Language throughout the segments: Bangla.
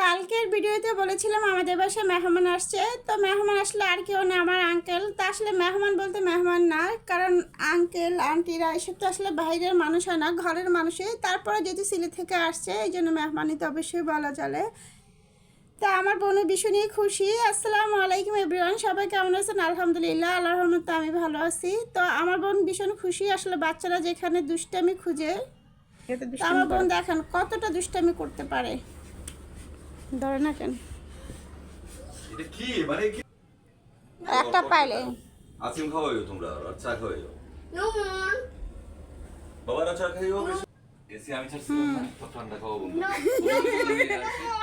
কালকের ভিডিওতে বলেছিলাম আমাদের বাসায় মেহমান আসছে তো মেহমান আসলে আর কেউ না আমার আঙ্কেল তা আসলে মেহমান বলতে মেহমান না কারণ আঙ্কেল আন্টিরা এসব তো আসলে বাইরের মানুষ হয় না ঘরের মানুষই। তারপরে যেহেতু সিলে থেকে আসছে এই জন্য মেহমানই তো অবশ্যই বলা চলে। তা আমার বোনের ভীষণই নিয়ে খুশি। আসসালামু আলাইকুম এভরিওয়ান সবাই কেমন আছেন? আলহামদুলিল্লাহ আল্লাহর রহমতে আমি ভালো আছি। তো আমার বোন ভীষণ খুশি আসলে বাচ্চারা যেখানে দুষ্টামি খুঁজে তো আমার বোন দেখেন কতটা দুষ্টামি করতে পারে। ধরে না কেন? এটা কি? মানে কি? একটা পাইলে। আইসক্রিম খাওয়াইও তোমরা আর চা খাওয়াইও. বাবার চা খাইও এসি আমি ঠান্ডা খাওয়াবো না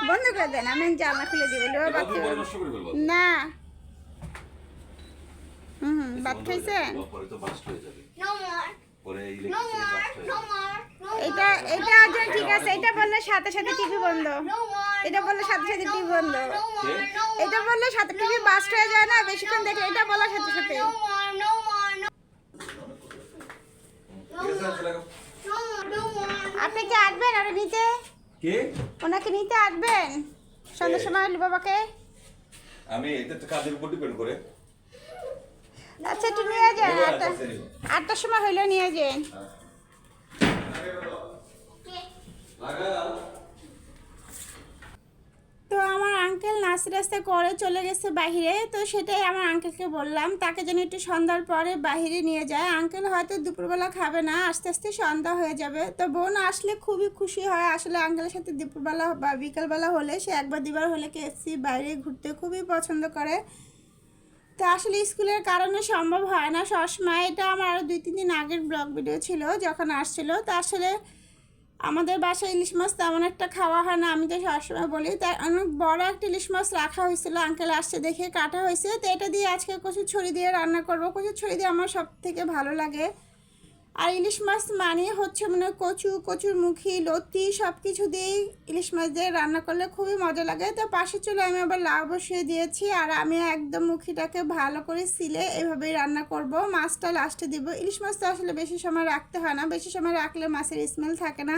বন্ধ করে দেন আমি জানলা খুলে দিব ভাত না। হুম হুম ভাত খাইছেন পরে তো বাস্ট হয়ে যাবে। এটা এটা ঠিক আছে এটা বললে সাথে সাথে টিভি বন্ধ. এটা বললে সাথে সাথে টিভি বন্ধ এটা বললে সাথে টিভি বাস্ট হয়ে যায় না বেশিক্ষণ দেখলে এটা বলার সাথে সাথে. আপনি কি আসবেন আর নিতে কে? ওনাকে নিতে আসবেন সন্ধ্যার সময় আলি বাবাকে। আমি এটা তো কাজের উপর ডিপেন্ড করে। আচ্ছা একটু নিয়ে যান আটটা আটটার সময় হইলে নিয়ে যান। লাগাও তো আমার নাচতে নাচতে করে চলে গেছে বাহিরে, তো সেটাই আমার আঙ্কেলকে বললাম। তাকে যেন একটু সন্ধ্যার পরে বাহিরে নিয়ে যায়। আঙ্কেল হয়তো দুপুরবেলা খাবে না, আস্তে আস্তে সন্ধ্যা হয়ে যাবে। তো বোন আসলে খুবই খুশি হয়। আসলে আঙ্কেলের সাথে দুপুরবেলা বা বিকালবেলা হলে, সে একবার দুবার হলে কেএফসি বাইরে ঘুরতে খুবই পছন্দ করে। তো আসলে স্কুলের কারণে সম্ভব হয় না। সবসময় এটা আমার আরও দুই, তিন দিন আগের ব্লগ ভিডিও ছিল যখন আসছিল। তো আসলে আমাদের বাসায় ইলিশ মাছ তেমন একটা খাওয়া হয় না। আমি তো সবসময় বলি তাই অনেক বড় একটা ইলিশ মাছ রাখা হয়েছিল আঙ্কেল আসছে দেখে কাটা হয়েছে। তো এটা দিয়ে আজকে কচুর ছড়ি দিয়ে রান্না করব। কচুর ছড়ি দিয়ে আমার সব থেকে ভালো লাগে। আর ইলিশ মাছ মানে হচ্ছে মানে কচু, কচুর মুখি, লতি সব কিছু দিয়েই ইলিশ মাছ দিয়ে রান্না করলে খুবই মজা লাগে। তো পাশে চলে আমি আবার লাউ বসিয়ে দিয়েছি আর আমি একদম মুখিটাকে ভালো করে সিলে এভাবেই রান্না করব। মাছটা লাস্টে দিব। ইলিশ মাছ তো আসলে বেশি সময় রাখতে হয় না। বেশি সময় রাখলে মাছের স্মেল থাকে না।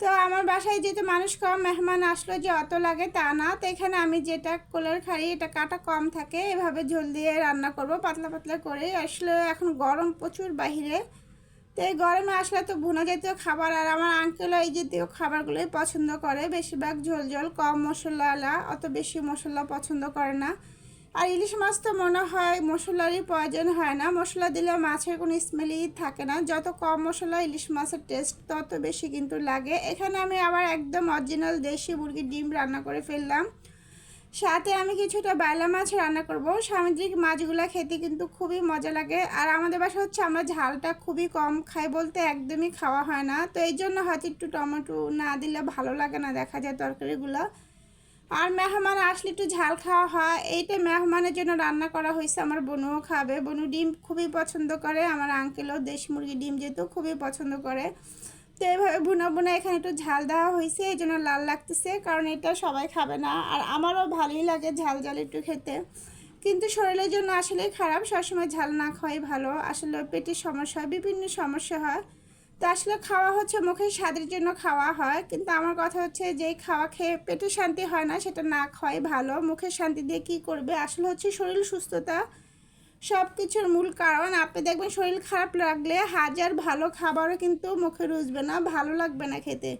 তো আমার বাসায় যেহেতু মানুষ কম, মেহমান আসলো যে অত লাগে তা না। তো এখানে আমি যেটা কোলের খাড়ি, এটা কাটা কম থাকে। এভাবে ঝোল দিয়ে রান্না করব, পাতলা পাতলা করে। আসলে এখন গরম প্রচুর বাহিরে। তো এই গরমে আসলে তো ভুনা জাতীয় খাবার। আর আমার আঙ্কেলও এই জাতীয় খাবারগুলোই পছন্দ করে। বেশিরভাগ ঝোল ঝোল, কম মশলাওয়ালা। অত বেশি মশলা পছন্দ করে না। আর ইলিশ মাছ তো মনে হয় মশলারই প্রয়োজন হয় না। মশলা দিলে মাছের কোনো স্মেলই থাকে না। যত কম মশলা ইলিশ মাছের টেস্ট তত বেশি কিন্তু লাগে। এখানে আমি আবার একদম অরিজিনাল দেশি মুরগির ডিম রান্না করে ফেললাম। সাথে আমি কিছুটা বাইলা মাছ রান্না করব। সামুদ্রিক মাছগুলো খেতে কিন্তু খুবই মজা লাগে। আর আমাদের বাসা হচ্ছে আমরা ঝালটা খুবই কম খাই বলতে একদমই খাওয়া হয় না। তো এই জন্য হয়তো একটু টমেটো না দিলে ভালো লাগে না দেখা যায় তরকারিগুলো। আর মেহমান আসলে একটু ঝাল খাওয়া হয়। এইটা মেহমানের জন্য রান্না করা হয়েছে। আমার বোনও খাবে। বনু ডিম খুবই পছন্দ করে। আমার আঙ্কেলও দেশি মুরগি ডিম যেহেতু খুবই পছন্দ করে। তো এইভাবে বুনা বুনা এখানে একটু ঝাল দেওয়া হয়েছে। এই জন্য লাল লাগতেছে। কারণ এটা সবাই খাবে না। আর আমারও ভালোই লাগে ঝাল ঝাল একটু খেতে। কিন্তু শরীরের জন্য আসলেই খারাপ। সবসময় ঝাল না খাওয়াই ভালো। আসলে পেটের সমস্যা হয়, বিভিন্ন সমস্যা হয়। তো আসলে খাওয়া হচ্ছে মুখের স্বাদের জন্য খাওয়া হয়। কিন্তু আমার কথা হচ্ছে যে, খাওয়া খেয়ে পেটে শান্তি হয় না, সেটা না খাওয়াই ভালো। মুখের শান্তি দিয়ে কী করবে? আসলে হচ্ছে শরীর সুস্থতা সব কিছুর মূল কারণ। আপনি দেখবেন শরীর খারাপ লাগলে হাজার ভালো খাবারও কিন্তু মুখে রুজবে না, ভালো লাগবে না খেতে।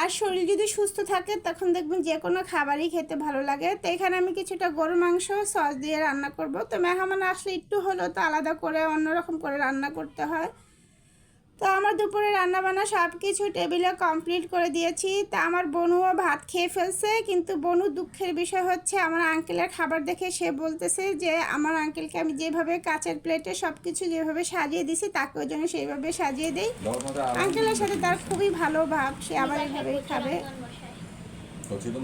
আর শরীর যদি সুস্থ থাকে, তখন দেখবেন যে কোনো খাবারই খেতে ভালো লাগে। তো এখানে আমি কিছুটা গরু মাংস, সস দিয়ে রান্না করব। তো মেহমান আসলে একটু হলেও তো আলাদা করে, অন্যরকম করে রান্না করতে হয়। তো আমার দুপুরে রান্নাবান্না সব কিছু টেবিলে কমপ্লিট করে দিয়েছি। তা আমার বনুও ভাত খেয়ে ফেলছে কিন্তু বনু দুঃখের বিষয় হচ্ছে আমার আঙ্কেলের খাবার দেখে সে বলতেছে যে আমার আঙ্কেলকে আমি যেভাবে কাঁচের প্লেটে সব কিছু যেভাবে সাজিয়ে দিছি তাকে ওই জন্য সেইভাবে সাজিয়ে দিই। আঙ্কেলের সাথে তার খুবই ভালো ভাব সে আবার এভাবেই খাবে।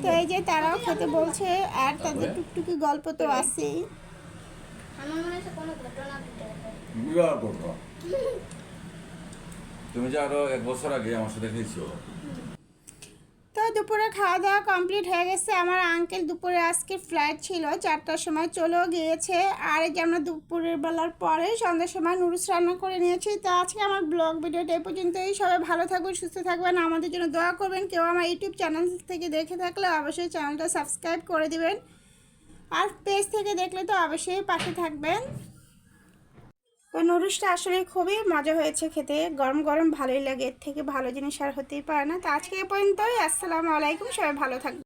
তো এই যে তারাও খেতে বলছে আর তাদের টুকটুকি গল্প তো আছেই। আমার মনে হচ্ছে কোনো ঘটনা ঘটে গেছে। বিবাহ করব তুমি যে আরও এক বছর আগে আমার সাথে খেয়েছো তো দুপুরে খাওয়া দাওয়া কমপ্লিট হয়ে গেছে। আমার আঙ্কেল দুপুরে আজকে ফ্লাইট ছিল, চারটার সময় চলেও গিয়েছে। আর এই যে আমরা দুপুরের বেলার পরে সন্ধ্যার সময় নুডলস রান্না করে নিয়েছি। তো আজকে আমার ব্লগ ভিডিওটা এই পর্যন্তই। সবাই ভালো থাকবেন সুস্থ থাকবেন। আমাদের জন্য দোয়া করবেন। কেউ আমার ইউটিউব চ্যানেল থেকে দেখে থাকলে অবশ্যই চ্যানেলটা সাবস্ক্রাইব করে দিবেন। আর পেজ থেকে দেখলে তো অবশ্যই পাশে থাকবেন। তো নুডলসটা আসলে খুবই মজা হয়েছে খেতে। গরম গরম ভালোই লাগে। এর থেকে ভালো জিনিস আর হতেই পারে না। তো আজকে এ পর্যন্তই। আসসালামু আলাইকুম। সবাই ভালো থাকবেন।